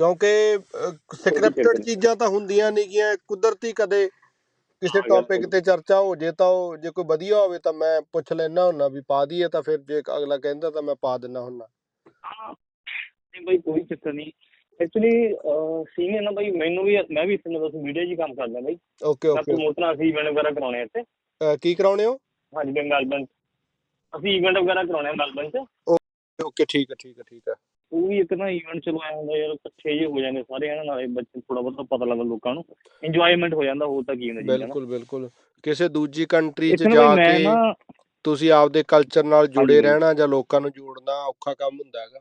ਕਿਉਂਕਿ ਸਕ੍ਰਿਪਟਡ। ਚੀਜ਼ਾਂ ਤਾਂ ਹੁੰਦੀਆਂ ਨਹੀਂ ਗੀਆਂ ਕੁਦਰਤੀ ਕਦੇ ਕਿਸੇ ਟੌਪਿਕ ਤੇ ਚਰਚਾ ਹੋ ਜੇ ਤਾਂ ਉਹ ਜੇ ਕੋਈ ਵਧੀਆ ਹੋਵੇ ਤਾਂ ਮੈਂ ਪੁੱਛ ਲੈਣਾ ਹੁੰਨਾ ਵੀ ਪਾ ਦਈਏ ਤਾਂ ਫਿਰ ਜੇ ਅਗਲਾ ਕਹਿੰਦਾ ਤਾਂ ਮੈਂ ਪਾ ਦਿੰਨਾ ਹੁੰਨਾ। ਹਾਂ ਨਹੀਂ ਬਾਈ ਕੋਈ ਚੱਕਰ ਨਹੀਂ ਐਕਚੁਅਲੀ ਸੀਨ ਹੈ ਨਾ ਬਾਈ ਮੈਨੂੰ ਵੀ ਮੈਂ ਵੀ ਇਸ ਨੂੰ ਬਸ ਵੀਡੀਓ ਜੀ ਕੰਮ ਕਰਦਾ ਬਾਈ। ਓਕੇ ਓਕੇ ਪ੍ਰਮੋਟਰ ਅਸੀਂ ਇਵੈਂਟ ਵਗੈਰਾ ਕਰਾਉਣੇ ਇੱਥੇ। ਕੀ ਕਰਾਉਣੇ ਹੋ? ਹਾਂਜੀ ਮੈਲਬਨ ਅਸੀਂ ਇਵੈਂਟ ਵਗੈਰਾ ਕਰਾਉਣੇ ਆ ਮੈਲਬਨ 'ਚ। ਓਕੇ ਠੀਕ ਹੈ ਠੀਕ ਹੈ ਠੀਕ ਹੈ। ਉਹ ਵੀ ਇੱਕ ਨਾ ਇਵੈਂਟ ਚਲੋ ਆਇਆ ਹੁੰਦਾ ਯਾਰ ਇਕੱਠੇ ਜਿਹੇ ਹੋ ਜਾਂਦੇ ਸਾਰੇ ਹਨਾ ਨਾਲੇ ਬੱਚੇ ਥੋੜਾ ਬਹੁਤਾ ਪਤਾ ਲੱਗਦਾ ਲੋਕਾਂ ਨੂੰ ਇੰਜੋਇਮੈਂਟ ਹੋ ਜਾਂਦਾ ਹੋਰ ਤਾਂ ਕੀ ਹੁੰਦਾ ਜੀ ਬਿਲਕੁਲ ਬਿਲਕੁਲ। ਕਿਸੇ ਦੂਜੀ ਕੰਟਰੀ 'ਚ ਜਾ ਕੇ ਤੁਸੀਂ ਆਪਦੇ ਕਲਚਰ ਨਾਲ ਜੁੜੇ। ਰਹਿਣਾ ਜਾਂ ਲੋਕਾਂ ਨੂੰ ਜੋੜਨਾ ਔਖਾ ਕੰਮ ਹੁੰਦਾ ਹੈਗਾ।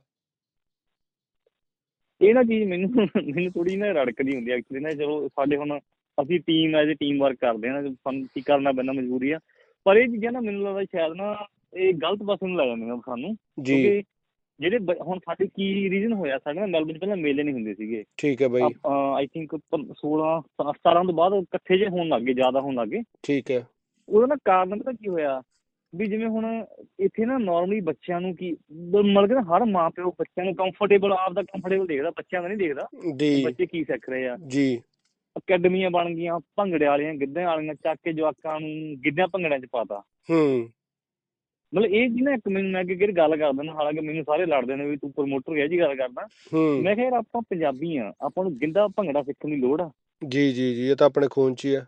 ਇਹ ਨਾ ਚੀਜ਼ ਮੈਨੂੰ ਮੈਨੂੰ ਥੋੜੀ ਨਾ ਰੜਕਦੀ ਹੁੰਦੀ ਐਕਚੁਅਲੀ ਨਾ ਚਲੋ ਸਾਡੇ ਹੁਣ ਅਸੀਂ ਟੀਮ ਐਜ਼ ਟੀਮ ਵਰਕ ਕਰਦੇ ਹਾਂ ਨਾ ਸਾਨੂੰ ਕੀ ਕਰਨਾ ਪੈਂਦਾ ਮਜਬੂਰੀ ਆ। ਪਰ ਇਹ ਚੀਜ਼ਾਂ ਨਾ ਮੈਨੂੰ ਲੱਗਦਾ ਸ਼ਾਇਦ ਨਾ ਇਹ ਗਲਤ ਪਾਸੇ ਨੂੰ ਲੈ ਜਾਂਦੀਆਂ ਸਾਨੂੰ ਜੀ। ਕਿਉਂਕਿ ਜਿਹੜੇ ਬ- ਹੁਣ ਸਾਡੇ ਕੀ ਰੀਜ਼ਨ ਹੋਇਆ ਸਾਡੇ ਨਾ ਮੈਲਬਨ 'ਚ ਪਹਿਲਾਂ ਮੇਲੇ ਨਹੀਂ ਹੁੰਦੇ ਸੀਗੇ। ਠੀਕ ਹੈ ਬਾਈ। ਆਈ ਥਿੰਕ 16 17 ਤੋਂ ਬਾਅਦ ਇਕੱਠੇ ਜੇ ਹੋਣ ਲੱਗੇ ਜ਼ਿਆਦਾ ਹੋਣ ਲੱਗੇ ਠੀਕ ਹੈ। ਉਹਦਾ ਨਾ ਕਾਰਨ ਪਤਾ ਕੀ ਹੋਇਆ? ਵੀ ਜਿਵੇਂ ਹੁਣ ਇੱਥੇ ਨਾ ਨਾਰਮਲੀ ਬੱਚਿਆਂ ਨੂੰ ਕੀ ਬ- ਮਤਲਬ ਕਿ ਨਾ ਹਰ ਮਾਂ ਪਿਓ ਬੱਚਿਆਂ ਨੂੰ ਕੰਫਰਟੇਬਲ ਆਪਦਾ ਕੰਫਰਟੇਬਲ ਦੇਖਦਾ ਬੱਚਿਆਂ ਦਾ ਨਹੀਂ ਦੇਖਦਾ ਜੀ। ਬੱਚੇ ਕੀ ਸਿੱਖ ਰਹੇ ਆ। ਜੀ। ਅਕੈਡਮੀਆਂ ਬਣ ਗਈਆਂ ਭੰਗੜੇ ਵਾਲੀਆਂ ਗਿੱਧਿਆਂ ਵਾਲੀਆਂ ਚੱਕ ਕੇ ਜਵਾਕਾਂ ਨੂੰ ਗਿੱਧਿਆਂ ਭੰਗੜਿਆਂ 'ਚ ਪਾਤਾ। ਹੂੰ। ਮਤਲਬ ਇਹ ਜੀ ਨਾ ਇੱਕ ਮੈਨੂੰ ਮੈਂ ਕਿਹੜੀ ਗੱਲ ਕਰਦਾ ਨਾ ਹਾਲਾਂਕਿ ਮੈਨੂੰ ਸਾਰੇ ਲੜਦੇ ਨੇ ਵੀ ਤੂੰ ਪ੍ਰਮੋਟਰ ਹੈ ਜੀ ਗੱਲ ਕਰਦਾ। ਮੈਂ ਕਿਹਾ ਯਾਰ ਆਪਾਂ ਪੰਜਾਬੀ ਆ ਆਪਾਂ ਨੂੰ ਗਿੱਧਾ ਭੰਗੜਾ ਸਿੱਖਣ ਦੀ ਲੋੜ ਆ। ਜੀ ਜੀ ਜੀ ਇਹ ਤਾਂ ਆਪਣੇ ਖੂਨ 'ਚ ਹੀ ਹੈ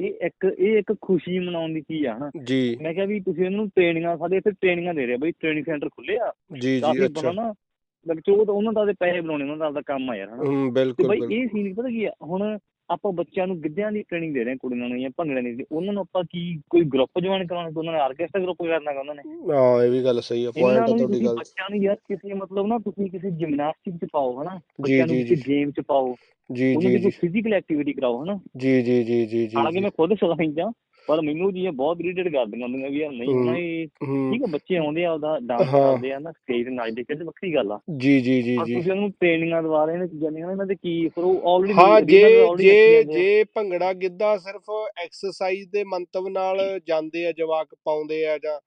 ਇਹ ਇੱਕ ਇਹ ਇੱਕ ਖੁਸ਼ੀ ਮਨਾਉਣ ਦੀ ਚੀਜ਼ ਆ ਹਨਾ। ਜੀ। ਮੈਂ ਕਿਹਾ ਵੀ ਤੁਸੀਂ ਉਹਨੂੰ ਟ੍ਰੇਨਿੰਗਾਂ ਸਾਡੇ ਇੱਥੇ ਟ੍ਰੇਨਿੰਗਾਂ ਦੇ ਰਹੇ ਆ ਬਈ ਟ੍ਰੇਨਿੰਗ ਸੈਂਟਰ ਖੁੱਲੇ ਆ। ਜੀ ਜੀ ਅੱਛਾ। ਨਾ ਲੱਗ ਚੋ ਉਹਨਾਂ ਦਾ ਤੇ ਪੈਸੇ ਬਣਾਉਣੇ ਉਹਨਾਂ ਦਾ ਆਪਦਾ ਕੰਮ ਆ ਯਾਰ ਹਨਾ। ਹੂੰ ਬਿਲਕੁਲ ਬਈ ਇਹ ਸੀਨ ਪਤਾ ਕੀ ਆ ਹੁਣ ਆਪਾਂ ਬੱਚਿਆਂ ਨੂੰ ਗਿੱਧਿਆਂ ਦੀ ਟ੍ਰੇਨਿੰਗ ਦੇ ਰਹੇ ਹਾਂ ਕੁੜੀਆਂ ਨੂੰ ਜਾਂ ਭੰਗੜੇ ਦੀ। ਉਹਨਾਂ ਨੂੰ ਆਪਾਂ ਕੀ ਕੋਈ ਗਰੁੱਪ ਜੁਆਇਨ ਕਰਾਉਣਾ ਤੇ ਉਹਨਾਂ ਨੇ ਆਰਕੈਸਟਰਾ ਗਰੁੱਪ ਕਰਨਾ ਉਹਨਾਂ ਨੇ। ਹਾਂ ਇਹ ਵੀ ਗੱਲ ਸਹੀ ਹੈ ਪੁਆਇੰਟ ਵੀ ਤੁਹਾਡੀ ਗੱਲ ਬੱਚਿਆਂ ਨੂੰ ਯਾਰ ਕਿਸੇ ਮਤਲਬ ਨਾ ਤੁਸੀਂ ਕਿਸੇ ਜਿਮਨਾਸਟਿਕ ਚ ਪਾਓ ਹਨਾ? ਬੱਚਿਆਂ ਨੂੰ ਕਿਸੇ ਗੇਮ ਚ ਪਾਓ। ਜੀ ਜੀ ਜੀ। ਫਿਜ਼ੀਕਲ ਐਕਟੀਵਿਟੀ ਕਰਾਓ ਹਨਾ? ਜੀ ਜੀ ਜੀ ਜੀ ਜੀ ਹਾਲਾਂਕਿ ਮੈਂ ਖੁਦ ਸਲਾਈ ਜਾਂ ਪਰ ਮੈਨੂੰ ਜੀ ਇਹ ਬਹੁਤ ਇਰੀਟੇਟ ਕਰਦੀਆਂ ਹੁੰਦੀਆਂ ਵੀ ਯਾਰ ਨਹੀਂ ਹੂੰ, ਹੋਣਾ ਇਹ ਹੂੰ। ਠੀਕ ਆ ਬੱਚੇ ਆਉਂਦੇ ਆ ਉਹਦਾ ਡਾਂਸ ਹਾਂ। ਕਰਦੇ ਆ ਨਾ ਸਟੇਜ ਤੇ ਨੱਚਦੇ ਕਿਤੇ ਵੱਖਰੀ ਗੱਲ ਆ। ਜੀ ਜੀ ਜੀ ਜੀ। ਤੁਸੀਂ ਉਹਨੂੰ ਟ੍ਰੇਨਿੰਗਾਂ ਦਵਾ ਰਹੇ ਨੇ ਚੀਜ਼ਾਂ ਦੀਆਂ ਇਹਨਾਂ ਦੇ ਕੀ ਫਿਰ ਉਹ ਆਲਰੇਡੀ ਹਾਂ ਜੇ ਜੇ ਜੇ ਭੰਗੜਾ ਗਿੱਧਾ ਸਿਰਫ ਐਕਸਰਸਾਈਜ਼ ਦੇ ਮੰਤਵ ਨਾਲ ਜਾਂਦੇ ਆ ਜਵਾਕ ਪਾਉਂਦੇ ਆ ਜਾਂ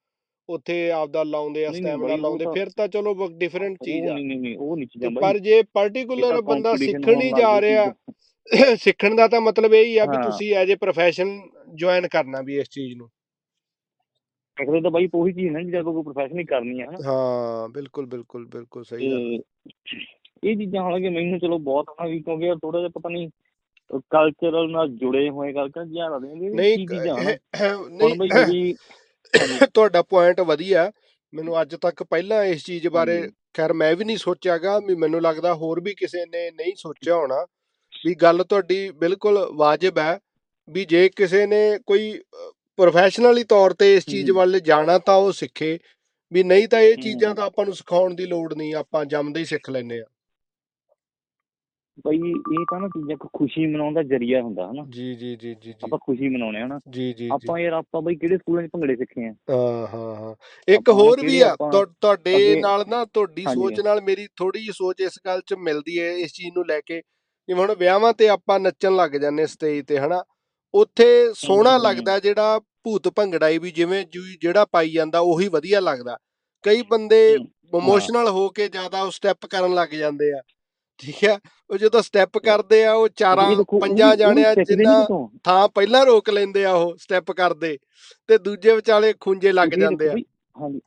ਉੱਥੇ ਆਪਦਾ ਲਾਉਂਦੇ ਆ ਸਟੈਮਿਨਾ ਲਾਉਂਦੇ ਫਿਰ ਤਾਂ ਚਲੋ ਡਿਫਰੈਂਟ ਚੀਜ਼ ਆ। ਨਹੀਂ ਨਹੀਂ ਉਹ ਨਹੀਂ ਚੀਜ਼ਾਂ ਪਰ ਜੇ ਪਰਟੀਕੁਲਰ ਬੰਦਾ ਸਿੱਖਣ ਹੀ ਜਾ ਰਿਹਾ ਸਿੱਖਣ ਦਾ ਤਾਂ ਮਤਲਬ ਇਹ ਹੀ ਆ ਵੀ ਹਾਂ। ਤੁਸੀਂ ਐਜ ਅ ਪ੍ਰੋਫੈਸ਼ਨ ਜੁਆਇਨ ਕਰਨਾ ਵੀ ਇਸ ਚੀਜ਼ ਨੂੰ। ਅਗਲੇ ਤਾਂ ਬਾਈ ਉਹੀ ਚੀਜ਼ ਨਾ ਜਿਹਦਾ ਕੋਈ ਪ੍ਰੋਫੈਸ਼ਨ ਹੀ ਕਰਨੀ ਆ ਹਨਾ। ਹਾਂ ਬਿਲਕੁਲ ਬਿਲਕੁਲ ਬਿਲਕੁਲ ਸਹੀ ਗੱਲ। ਤੇ ਇਹ ਚੀਜ਼ਾਂ ਹਾਲਾਂਕਿ ਮੈਨੂੰ ਚਲੋ ਬਹੁਤ ਹਨਾ ਵੀ ਕਿਉਂਕਿ ਥੋੜਾ ਜਿਹਾ ਪਤਾ ਨਹੀਂ ਕਲਚਰਲ ਨਾਲ ਜੁੜੇ ਹੋਏ ਕਰਕੇ ਜ਼ਿਆਦਾ ਲੱਗਦੇ ਨੇ ਵੀ ਨਹੀਂ ਚੀਜ਼ਾਂ ਹਨਾ। ਹੁਣ ਬਈ ਨਹੀਂ ਜਿਹੜੀ ਤੁਹਾਡਾ ਪੁਆਇੰਟ ਵਧੀਆ। ਮੈਨੂੰ ਅੱਜ ਤੱਕ ਪਹਿਲਾਂ ਇਸ ਚੀਜ਼ ਬਾਰੇ। ਖੈਰ ਮੈਂ ਵੀ ਨਹੀਂ ਸੋਚਿਆਗਾ ਵੀ ਮੈਨੂੰ ਲੱਗਦਾ ਹੋਰ ਵੀ ਕਿਸੇ ਨੇ ਨਹੀਂ ਸੋਚਿਆ ਹੋਣਾ। ਵੀ ਗੱਲ ਤੁਹਾਡੀ ਬਿਲਕੁਲ ਵਾਜਬ ਹੈ ਵੀ ਜੇ ਕਿਸੇ ਨੇ ਕੋਈ ਪ੍ਰੋਫੈਸ਼ਨਲੀ ਤੌਰ ਤੇ ਇਸ ਚੀਜ਼। ਵੱਲ ਜਾਣਾ ਤਾਂ ਉਹ ਸਿੱਖੇ ਵੀ ਨਹੀਂ ਤਾਂ ਇਹ ਚੀਜ਼ਾਂ। ਤਾਂ ਆਪਾਂ ਨੂੰ ਸਿਖਾਉਣ ਦੀ ਲੋੜ ਨਹੀਂ ਆਪਾਂ ਜੰਮਦੇ ਹੀ ਸਿੱਖ ਲੈਂਦੇ ਆ ਬਈ ਇਹ ਤਾਂ ਨਾ ਚੀਜ਼ਾਂ ਇੱਕ ਖੁਸ਼ੀ ਮਨਾਉਣ ਦਾ ਜ਼ਰੀਆ ਹੁੰਦਾ ਹਨਾ। ਜੀ ਜੀ ਜੀ ਜੀ ਆਪਾਂ ਖੁਸ਼ੀ ਮਨਾਉਣੇ ਹਨਾ। ਜੀ ਜੀ ਆਪਾਂ ਯਾਰ ਆਪਾਂ ਬਈ ਕਿਹੜੇ ਸਕੂਲਾਂ 'ਚ ਭੰਗੜੇ ਸਿੱਖੇ ਆ? ਹਾਂ ਹਾਂ ਹਾਂ। ਇੱਕ ਹੋਰ ਵੀ ਆ ਤੁਹਾਡੇ ਨਾਲ ਨਾ ਤੁਹਾਡੀ। ਸੋਚ ਨਾਲ ਮੇਰੀ ਥੋੜੀ ਜਿਹੀ ਸੋਚ ਇਸ ਗੱਲ 'ਚ ਮਿਲਦੀ ਹੈ ਇਸ ਚੀਜ਼ ਨੂੰ ਲੈ ਕੇ। ਜਿਵੇਂ ਹੁਣ ਵਿਆਹਾਂ ਤੇ ਆਪਾਂ ਨੱਚਣ ਲੱਗ ਜਾਂਦੇ ਸਟੇਜ ਤੇ ਹਨਾ ਉੱਥੇ ਸੋਹਣਾ। ਲੱਗਦਾ ਜਿਹੜਾ ਭੂਤ ਭੰਗੜਾ ਈ ਵੀ ਜਿਵੇਂ ਜਿਹੜਾ ਪਾਈ ਜਾਂਦਾ ਉਹੀ ਵਧੀਆ ਲੱਗਦਾ ਕਈ ਬੰਦੇ। ਇਮੋਸ਼ਨਲ ਹੋ ਕੇ ਜ਼ਿਆਦਾ ਉਹ ਸਟੈਪ ਕਰਨ ਲੱਗ ਜਾਂਦੇ ਆ ਠੀਕ ਹੈ ਉਹ ਜਦੋਂ ਸਟੈਪ ਕਰਦੇ ਆ ਉਹ ਚਾਰਾਂ ਪੰਜਾਂ ਜਾਣਿਆਂ ਜਿੰਨਾ। ਥਾਂ ਪਹਿਲਾਂ ਰੋਕ ਲੈਂਦੇ ਆ ਉਹ ਸਟੈਪ ਕਰਦੇ ਤੇ ਦੂਜੇ ਵਿਚਾਲੇ ਖੁੰਝੇ ਲੱਗ ਜਾਂਦੇ ਆ ਹਾਂਜੀ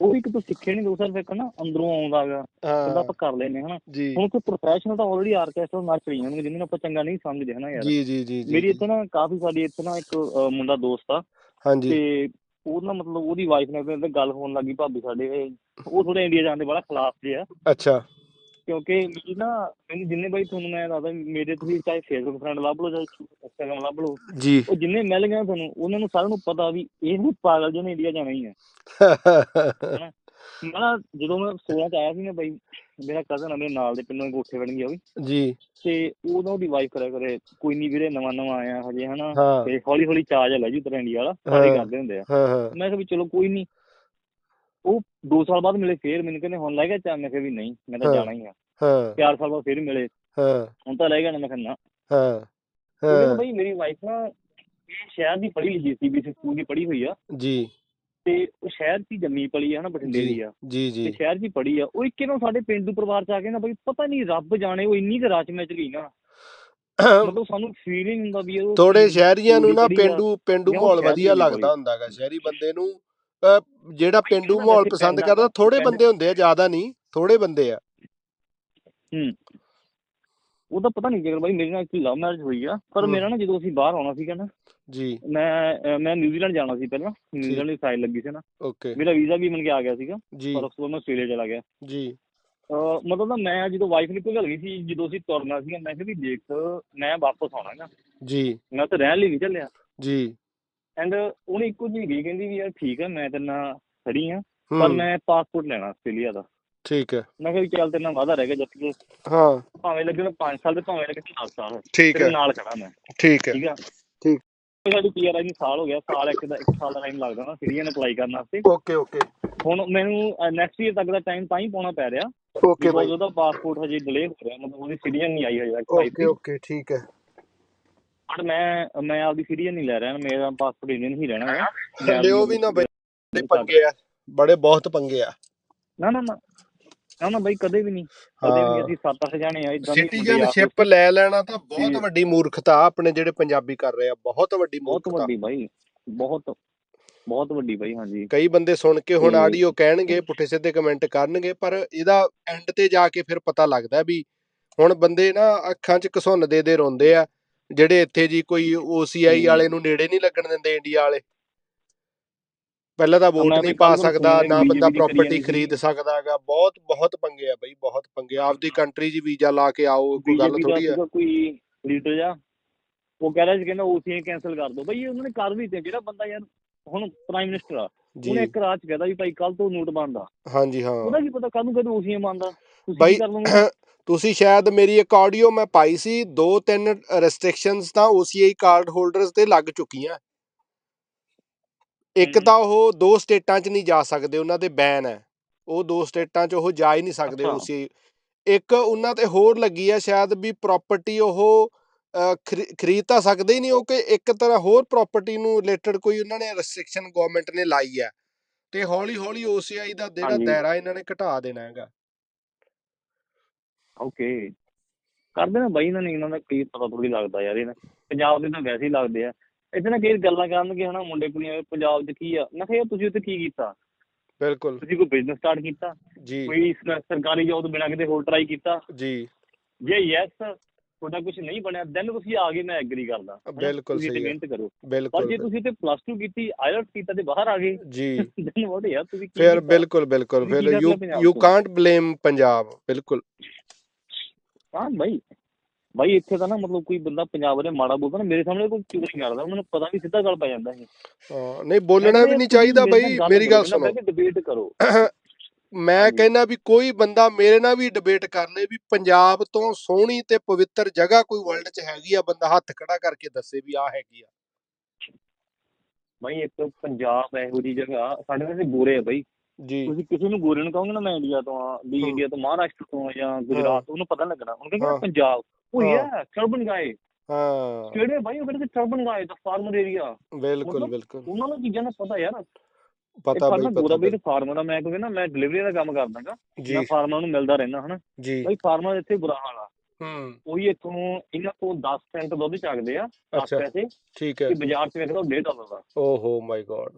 ਉਹ ਵੀ ਕਿਤੋਂ ਸਿੱਖੇ ਨਹੀਂ ਦੂਸਰਾ ਫਿਰ ਨਾ ਅੰਦਰੋਂ ਆਉਂਦਾ ਗਾ ਉਹਦਾ ਆਪਾਂ ਕਰ ਲੈਨੇ ਹਨਾ? ਹੁਣ ਕੋਈ ਪ੍ਰੋਫੈਸ਼ਨਲ ਤਾਂ ਆਲਰੇਡੀ ਆਰਕੈਸਟਰਾ ਨੱਚ ਰਹੀ ਹੋਣਗੇ ਜਿਹਨੂੰ ਆਪਾਂ ਚੰਗਾ ਨਹੀਂ ਸਮਝਦੇ ਹਨਾ ਯਾਰ? ਜੀ ਜੀ ਜੀ ਮੇਰੀ। ਇੱਥੇ ਨਾ ਕਾਫੀ ਸਾਡੀ ਇੱਥੇ ਨਾ ਇੱਕ ਮੁੰਡਾ ਦੋਸਤ ਆ। ਹਾਂਜੀ। ਤੇ ਉਹ ਨਾ ਮਤਲਬ ਉਹਦੀ ਵਾਈਫ ਨਾਲ ਤੇ ਗੱਲ ਹੋਣ ਲੱਗੀ ਭਾਬੀ ਸਾਡੇ ਉਹ ਥੋੜਾ ਇੰਡੀਆ ਜਾਣ ਦੇ ਬੜਾ ਖਿਲਾਫ ਜੇ ਆ। ਅੱਛਾ। ਕਿਉਂਕਿ ਨਾ ਮੈਨੂੰ ਜਿੰਨੇ ਬਾਈ ਤੁਹਾਨੂੰ ਮੈਂ ਦੱਸਦਾ ਮੇਰੇ ਤੁਸੀਂ ਚਾਹੇ ਫੇਸਬੁੱਕ ਫਰੈਂਡ ਲੱਭ ਲਓ ਚਾਹੇ ਇੰਸਟਾਗ੍ਰਾਮ ਲੱਭ ਲਓ। ਜੀ। ਉਹ ਜਿੰਨੇ ਮਿਲ ਗਏ ਤੁਹਾਨੂੰ ਉਹਨਾਂ ਨੂੰ ਸਾਰਿਆਂ ਨੂੰ ਪਤਾ ਵੀ ਇਹ ਵੀ ਪਾਗਲ ਜਿਹਨੇ ਇੰਡੀਆ ਜਾਣਾ ਹੀ ਹਨਾ? ਮੈਂ ਜਦੋਂ ਮੈਂ 16 ਚ ਆਇਆ ਸੀ ਨਾ ਬਾਈ ਮੇਰਾ ਕਜ਼ਨ ਮੇਰੇ ਨਾਲ ਦੇ ਪਿੰਡੋਂ ਕੋਠੇ ਵੜਨਗੇ ਉਹ ਵੀ। ਜੀ। ਤੇ ਉਦੋਂ ਉਹਦੀ ਵਾਈਫ ਕਰਿਆ ਕਰੇ ਕੋਈ ਨਹੀਂ ਵੀਰੇ ਨਵਾਂ ਨਵਾਂ ਆਇਆ ਹਜੇ ਹਨਾ? ਹਾਂ। ਤੇ ਹੌਲੀ ਹੌਲੀ ਚਾਰਜ ਲੈ ਜੂ ਤੇਰਾ ਇੰਡੀਆ ਵਾਲਾ ਸਾਰੇ ਹਾਂ। ਕਰਦੇ ਹੁੰਦੇ ਆ। ਹਾਂ ਹਾਂ। ਮੈਂ ਕਿਹਾ ਵੀ ਚਲੋ ਕੋਈ ਨਹੀਂ ਉਹ 2 ਸਾਲ ਬਾਅਦ ਮਿਲੇ ਫੇਰ ਮੈਨੂੰ ਕਹਿੰਦੇ ਹੁਣ ਲੈ ਗਿਆ ਚਾ ਮੈਂ ਕਿਹਾ ਵੀ ਨਹੀਂ ਮੈਂ ਤਾਂ ਹਾਂ। ਜਾਣਾ ਹੀ ਆ। ਹਾਂ। 4 ਸਾਲ ਬਾਅਦ ਫੇਰ ਮਿਲੇ। ਹਾਂ। ਹੁਣ ਤਾਂ ਲੈ ਗਿਆ ਨਾ ਮੈਂ ਕਿਹਾ ਨਾ। ਹਾਂ। ਹਾਂ। ਬਈ ਮੇਰੀ ਵਾਈਫ ਨਾ ਇਹ ਸ਼ਹਿਰ ਦੀ ਪੜ੍ਹੀ ਲਿਖੀ ਸੀ ਬੀਸੀ ਸਕੂਲ ਦੀ ਪੜ੍ਹੀ ਹੋਈ ਆ। ਜੀ। ਤੇ ਉਹ ਸ਼ਹਿਰ 'ਚ ਹੀ ਜੰਮੀ ਪਲੀ ਆ ਨਾ ਬਠਿੰਡੇ ਦੀ ਆ। ਜੀ ਤੇ ਜੀ ਸ਼ਹਿਰ 'ਚ ਹੀ ਪੜੀ ਆ। ਉਹ ਇੱਕੇ ਨੂੰ ਸਾਡੇ ਪਿੰਡੂ ਪਰਿਵਾਰ 'ਚ ਆ ਕੇ ਨਾ ਬਈ ਪਤਾ ਨਹੀਂ ਰੱਬ ਜਾਣੇ ਉਹ ਇੰਨੀ ਕੁ ਰਾਚ ਮੈਚ ਗਈ ਨਾ। ਮਤਲਬ ਸਾਨੂੰ ਫੀਲ ਹੀ ਹੁੰਦਾ ਵੀ ਉਹ ਥੋੜੇ ਸ਼ਹਿਰੀਆਂ ਨੂੰ ਨਾ। ਪਿੰਡੂ ਪਿੰਡੂ ਮਾਹੌਲ ਵਧੀਆ ਲੱਗਦਾ। ਹੁੰਦਾਗਾ ਸ਼ਹਿਰੀ ਬੰਦੇ ਨੂੰ। ਜਿਹੜਾ ਪਿੰਡੂ ਮਾਹੌਲ ਪਸੰਦ ਕਰਦਾ ਥੋੜੇ ਬੰਦੇ ਹੁੰਦੇ ਆ ਜ਼ਿਆਦਾ ਨਹੀਂ ਥੋੜੇ ਬੰਦੇ ਆ। ਉਹ ਤਾਂ ਪਤਾ ਨਹੀਂ ਜੇਕਰ ਬਾਈ ਮੇਰੇ ਨਾਲ ਇੱਕ ਲਵ ਮੈਰਿਜ ਹੋਈ ਆ ਪਰ। ਮੇਰਾ ਨਾ ਜਦੋਂ ਅਸੀਂ ਬਾਹਰ ਆਉਣਾ ਸੀਗਾ ਨਾ ਜੀ। ਮੈਂ ਮੈਂ ਨਿਊਜ਼ੀਲੈਂਡ ਜਾਣਾ ਸੀ ਪਹਿਲਾਂ ਨਿਊਜ਼ੀਲੈਂਡ ਦੀ ਸਾਈਡ ਲੱਗੀ ਸੀ ਨਾ। ਓਕੇ। ਮੇਰਾ ਵੀਜ਼ਾ ਵੀ ਬਣ ਕੇ ਆ ਗਿਆ ਸੀਗਾ ਪਰ ਉਸ ਤੋਂ ਮੈਂ ਆਸਟ੍ਰੇਲੀਆ ਚਲਾ ਗਿਆ। ਜੀ। ਮਤਲਬ ਨਾ ਮੈਂ ਜਦੋਂ ਵਾਈਫ ਨਿਕਲ ਗਈ ਸੀ ਜਦੋਂ ਅਸੀਂ ਤੁਰਨਾ ਸੀਗਾ ਮੈਂ ਕਿਹਾ ਵੀ ਦੇਖ ਮੈਂ ਵਾਪਸ ਆਉਣਾ ਗਾ। ਜੀ। ਮੈਂ ਤਾਂ ਰਹਿਣ ਲਈ ਨਹੀਂ ਚੱਲਿਆ। ਜੀ। ਐਂਡ ਉਹਨੇ ਇੱਕੋ ਜਿਹੀ ਗਈ ਕਹਿੰਦੀ ਵੀ ਯਾਰ ਠੀਕ ਹੈ ਮੈਂ ਤੇਰੇ ਨਾਲ ਖੜੀ ਆ ਪਰ ਮੈਂ ਪਾਸਪੋਰਟ ਲੈਣਾ ਆਸਟ੍ਰੇਲੀਆ ਦਾ। ਠੀਕ ਹੈ। ਮੈਂ ਕਿਹਾ ਵੀ ਚੱਲ ਤੇਰੇ ਨਾਲ ਵਾਦਾ ਰਹਿ ਗਿਆ ਜਦ ਕਿ ਹਾਂ। ਭਾਵੇਂ ਲੱਗੇ 5 ਸਾਲ ਤੇ ਭਾਵੇਂ ਲੱਗੇ 10 ਸਾਲ। ਠੀਕ ਤੇਰੇ ਹੈ। ਨਾਲ ਖੜਾ ਮੈਂ। ਠੀਕ ਹੈ। ਠੀਕ ਆ? ਠੀਕ। ਸਾਡੀ ਪੀਆਰ ਆਈ ਨੂੰ ਸਾਲ ਹੋ ਗਿਆ। ਸਾਲ ਇੱਕ ਦਾ ਇੱਕ ਸਾਲ ਦਾ ਟਾਈਮ ਲੱਗਦਾ ਨਾ ਸਿਟੀਜ਼ਨ ਅਪਲਾਈ ਕਰਨ ਵਾਸਤੇ। ਓਕੇ ਓਕੇ ਹੁਣ ਮੈਨੂੰ ਨੈਕਸਟ ਈਅਰ ਤੱਕ ਦਾ ਟਾਈਮ ਤਾਂ ਹੀ ਪਾਉਣਾ ਪੈ ਰਿਹਾ। ਓਕੇ ਬਿਕੋਜ਼ ਬਾਈ। ਉਹਦਾ ਪਾਸਪੋਰਟ ਹਜੇ ਡਿਲੇ ਹੋ ਰਿਹਾ। ਮਤਲਬ ਉਹਦੀ ਸਿਟੀਜ਼ਨ ਨਹੀਂ ਆਈ ਹਜੇ ਤੱਕ ਓਕੇ ਓਕੇ ਠੀਕ ਹੈ। ਪਰ ਮੈਂ ਮੈਂ ਆਪਦੀ ਸਿਟੀਜ਼ਨ ਨਹੀਂ ਲੈ ਰਿਹਾ। ਮੇਰਾ ਪਾਸਪੋਰਟ ਇੰਡੀਅਨ ਹੀ ਰਹਿਣਾ ਹੈ। ਲਿਓ ਵੀ ਨਾ ਬਈ। ਬੜੇ ਪੰਗੇ ਆ। ਬੜੇ ਬਹੁਤ ਪੰਗੇ ਆ। ਨਾ ਨਾ ਨਾ। ਨਾ ਨਾ ਬਾਈ ਕਦੇ ਵੀ ਨਹੀਂ ਕਦੇ ਵੀ ਨਹੀਂ। ਅਸੀਂ ਸੱਤ ਅੱਠ ਜਾਣੇ ਆ ਇਦਾਂ ਸਿਟੀਜ਼ਨਸ਼ਿਪ ਲੈ ਲੈਣਾ ਤਾਂ ਬਹੁਤ ਜੀ। ਵੱਡੀ ਮੂਰਖਤਾ ਆਪਣੇ ਜਿਹੜੇ ਪੰਜਾਬੀ ਕਰ ਰਹੇ ਆ ਬਹੁਤ ਵੱਡੀ ਬਹੁਤ ਮੂਰਖਤਾ। ਵੱਡੀ ਬਾਈ ਬਹੁਤ ਬਹੁਤ ਵੱਡੀ ਬਾਈ ਹਾਂਜੀ। ਕਈ ਬੰਦੇ ਸੁਣ ਕੇ ਹੁਣ ਤੇ- ਆਡੀਓ ਕਹਿਣਗੇ ਪੁੱਠੇ ਸਿੱਧੇ ਕਮੈਂਟ ਕਰਨਗੇ ਪਰ ਇਹਦਾ ਐਂਡ ਤੇ ਜਾ ਕੇ ਫਿਰ ਪਤਾ ਲੱਗਦਾ ਵੀ ਹੁਣ ਬੰਦੇ ਨਾ ਅੱਖਾਂ 'ਚ ਘਸੁੰਨ ਦੇ ਦੇ ਰੋਂਦੇ ਆ ਜਿਹੜੇ ਇੱਥੇ ਜੀ ਕੋਈ OCI ਹੂੰ। ਵਾਲੇ ਨੂੰ ਨੇੜੇ ਨਹੀਂ ਲੱਗਣ ਦਿੰਦੇ ਇੰਡੀਆ ਵਾਲੇ। ਪਹਿਲਾਂ ਤਾਂ ਵੋਟ ਨਹੀਂ ਪਾ ਸਕਦਾ ਨਾ ਬੰਦਾ ਦੀ ਪ੍ਰਾਪਰਟੀ ਖਰੀਦ ਸਕਦਾਗਾ ਬਹੁਤ ਬਹੁਤ ਪੰਗੇ ਆ ਬਈ ਬਹੁਤ ਪੰਗੇ। ਆਪਦੀ ਕੰਟਰੀ 'ਚ ਵੀਜ਼ਾ ਲਾ ਕੇ ਆਓ ਕੋਈ ਗੱਲ ਦਾ ਥੋੜੀ ਆ। ਕੋਈ ਲੀਡਰ ਜਾ ਉਹ ਕਹਿ ਰਿਹਾ ਸੀ ਕਹਿੰਦਾ OCA ਕੈਨਸਲ ਕਰ ਦਿਓ ਬਈ ਉਹਨਾਂ ਨੇ ਕਰ ਵੀ ਤੇ ਜਿਹੜਾ ਬੰਦਾ ਯਾਰ ਹੁਣ ਪ੍ਰਾਈਮ ਮਿਨਿਸਟਰ ਆ ਉਹਨੇ ਇੱਕ ਰਾਤ ਚ ਕਹਿਦਾ ਵੀ ਭਾਈ ਕੱਲ ਤੋਂ ਨੋਟ ਬੰਦ ਆ ਹਾਂਜੀ ਹਾਂ। ਉਹਦਾ ਕੀ ਪਤਾ ਕੱਲ ਨੂੰ ਕਦੋਂ OCA ਬੰਦਾ ਤੁਸੀਂ ਕੀ ਕਰ ਲਓਗੇ? ਤੁਸੀਂ ਸ਼ਾਇਦ ਮੇਰੀ ਇੱਕ ਆਡੀਓ ਮੈਂ ਪਾਈ ਸੀ ਦੋ ਤਿੰਨ ਰੈਸਟ੍ਰਿਕਸ਼ਨਸ ਤਾਂ OCI ਕਾਰਡ ਹੋਲਡਰਸ ਤੇ ਲੱਗ ਚੁੱਕੀਆਂ। ਇੱਕ। ਤਾਂ ਉਹ ਦੋ ਸਟੇਟਾਂ 'ਚ ਨਹੀਂ ਜਾ ਸਕਦੇ ਉਹਨਾਂ ਦੇ ਬੈਨ ਹੈ ਉਹ ਦੋ ਸਟੇਟਾਂ 'ਚ ਉਹ ਜਾ ਹੀ ਨਹੀਂ ਸਕਦੇ। OCI ਇੱਕ ਉਹਨਾਂ ਤੇ ਹੋਰ ਲੱਗੀ ਹੈ ਸ਼ਾਇਦ ਵੀ ਪ੍ਰਾਪਰਟੀ ਉਹ ਖਰੀਦ ਤਾਂ ਸਕਦੇ ਹੀ ਨਹੀਂ ਉਹ ਕਿ ਇੱਕ ਤਰ੍ਹਾਂ ਹੋਰ ਪ੍ਰਾਪਰਟੀ ਨੂੰ ਰਿਲੇਟਡ ਕੋਈ ਉਹਨਾਂ ਨੇ ਰੈਸਟ੍ਰਿਕਸ਼ਨ ਗਵਰਨਮੈਂਟ ਨੇ ਲਾਈ ਹੈ ਤੇ ਹੌਲੀ ਹੌਲੀ OCI ਦਾ ਜਿਹੜਾ। ਦਾਇਰਾ ਇਹਨਾਂ ਨੇ ਘਟਾ ਦੇਣਾ ਹੈਗਾ ਓਕੇ ਕਰਦੇ ਨਾ ਬਾਈ ਇਹਨਾਂ ਨੇ ਇਹਨਾਂ ਦਾ ਕੀ ਪਤਾ ਥੋੜੀ ਲੱਗਦਾ ਯਾਰ ਇਹਨਾਂ ਪੰਜਾਬ ਦੇ ਤਾਂ ਵੈਸੇ ਹੀ ਲੱਗਦੇ ਆ ਇੱਥੇ ਨਾ ਕਈ ਗੱਲਾਂ ਕਰਨਗੇ ਹਨਾ ਮੁੰਡੇ ਕੁੜੀਆਂ ਪੰਜਾਬ 'ਚ ਕੀ ਆ? ਮੈਂ ਕਿਹਾ ਯਾਰ ਤੁਸੀਂ ਉੱਥੇ ਕੀ ਕੀਤਾ? ਬਿਲਕੁਲ। ਤੁਸੀਂ ਕੋਈ ਬਿਜ਼ਨਸ ਸਟਾਰਟ ਕੀਤਾ? ਜੀ। ਕੋਈ ਸ- ਸਰਕਾਰੀ ਜੋਬ ਤੋਂ ਬਿਨਾਂ ਕਿਤੇ ਹੋਰ ਟਰਾਈ ਕੀਤਾ? ਜੀ। ਜੇ ਯੈਸ ਤੁਹਾਡਾ ਕੁਝ ਨਹੀਂ ਬਣਿਆ ਦੈਨ ਤੁਸੀਂ ਆ ਗਏ ਮੈਂ ਐਗਰੀ ਕਰਦਾ। ਹਨਾ? ਬਿਲਕੁਲ ਤੁਸੀਂ ਇੱਥੇ ਸਹੀ ਹੈ। ਮਿਹਨਤ ਕਰੋ। ਪਰ ਬਿਲਕੁਲ ਜੇ ਤੁਸੀਂ ਤੇ ਪਲੱਸ 2 ਕੀਤੀ ਆਇਲਟਸ ਕੀਤਾ ਤੇ ਬਾਹਰ ਆ ਗਏ ਜੀ। ਦੈਨ ਵਾਟ ਯਾਰ ਤੁਸੀਂ ਕੀ ਫਿਰ ਕੀਤਾ? ਬਿਲਕੁਲ ਬਿਲਕੁਲ। ਤੁਸੀਂ ਫਿਰ ਕੀ ਯੂ ਪੰਜਾਬ ਯੂ ਤੋਂ? ਕਾਂਟ ਬਲੇਮ ਪੰਜਾਬ ਬਿਲਕੁਲ। ਹਾਂ ਬਾਈ। ਬਾਈ ਇੱਥੇ ਤਾਂ ਨਾ ਮਤਲਬ ਕੋਈ ਬੰਦਾ ਪੰਜਾਬ ਦੇ ਮਾੜਾ ਬੋਲਦਾ ਨਾ ਮੇਰੇ ਸਾਹਮਣੇ ਕੋਈ ਕਿਉਂ ਨਹੀਂ ਕਰਦਾ ਉਹਨਾਂ ਨੂੰ ਪਤਾ ਵੀ ਸਿੱਧਾ ਗੱਲ ਪੈ ਜਾਂਦਾ ਇਹ। ਹਾਂ, ਨਹੀਂ ਬੋਲਣਾ ਵੀ ਨਹੀਂ ਚਾਹੀਦਾ ਬਈ ਮੇਰੀ ਗੱਲ ਸੁਣੋ। ਡਿਬੇਟ ਕਰੋ। ਮੈਂ। ਕਹਿੰਦਾ ਵੀ ਕੋਈ ਬੰਦਾ ਮੇਰੇ ਨਾਲ ਵੀ ਡਿਬੇਟ ਕਰ ਲੇ ਵੀ ਪੰਜਾਬ ਤੋਂ ਸੋਹਣੀ ਤੇ ਪਵਿੱਤਰ ਜਗ੍ਹਾ ਕੋਈ ਵਰਲਡ 'ਚ ਹੈਗੀ ਆ ਬੰਦਾ ਹੱਥ ਖੜਾ ਕਰਕੇ ਦੱਸੇ ਵੀ ਆ ਹੈਗੀ ਆ। ਬਾਈ ਇੱਕ ਪੰਜਾਬ ਇਹੋ ਜੀ ਜਗ੍ਹਾ ਸਾਡੇ ਵੈਸੇ ਗੋਰੇ ਆ ਬਾਈ। ਜੀ। ਤੁਸੀਂ ਕਿਸੇ ਨੂੰ ਗੋਰੇ ਨੂੰ ਕਹੋਗੇ ਨਾ ਮੈਂ ਇੰਡੀਆ ਤੋਂ ਆ ਵੀ। ਇੰਡੀਆ ਤੋਂ ਮਹਾਰਾਸ਼ਟਰ ਤੋਂ ਆ ਜਾਂ ਗੁਜਰਾਤ ਤੋਂ ਉਹਨੂੰ ਪਤਾ ਲੱਗਣਾ। ਉਹਨੂੰ ਕਹਿੰਦੇ ਹਾਂ। ਯਾ ਟਰਬਨ ਗਾਏ ਹਾਂ। ਕਿਹੜੇ ਬਾਈ ਉਹ ਕਹਿੰਦੇ ਟਰਬਨ ਗਾਏ ਦਾ ਫਾਰਮਰ ਏਰੀਆ ਬਿਲਕੁਲ ਮਤਲਬ ਬਿਲਕੁਲ। ਉਹਨਾਂ ਨੂੰ ਚੀਜ਼ਾਂ ਦਾ ਪਤਾ ਯਾਰ। ਪਤਾ ਬਈ ਬਈ ਗੋਰਾ ਪਤਾ ਬਈ। ਫਾਰਮਰ ਦਾ ਮੈਂ ਕਿਉਂਕਿ ਨਾ ਮੈਂ ਡਿਲੀਵਰੀ ਦਾ ਕੰਮ ਕਰਦਾਗਾ ਜੀ। ਮੈਂ ਫਾਰਮਰ ਨੂੰ ਮਿਲਦਾ ਰਹਿਣਾ ਹਨਾ। ਜੀ। ਬਈ ਫਾਰਮਰ ਇੱਥੇ ਬੁਰਾ ਹਾਲ ਆ। ਹੂੰ। ਉਹੀ ਇੱਥੋਂ ਇਹਨਾਂ ਤੋਂ 10 ਸੈਂਟ ਦੁੱਧ ਚੱਕਦੇ ਆ 10 ਅੱਛਾ। ਪੈਸੇ। ਠੀਕ ਹੈ। ਤੇ ਬਾਜ਼ਾਰ 'ਚ ਵੇਖਦਾ ਉਹ 1.5 ਡਾਲਰ ਦਾ। ਓਹੋ ਮਾਈ ਗॉड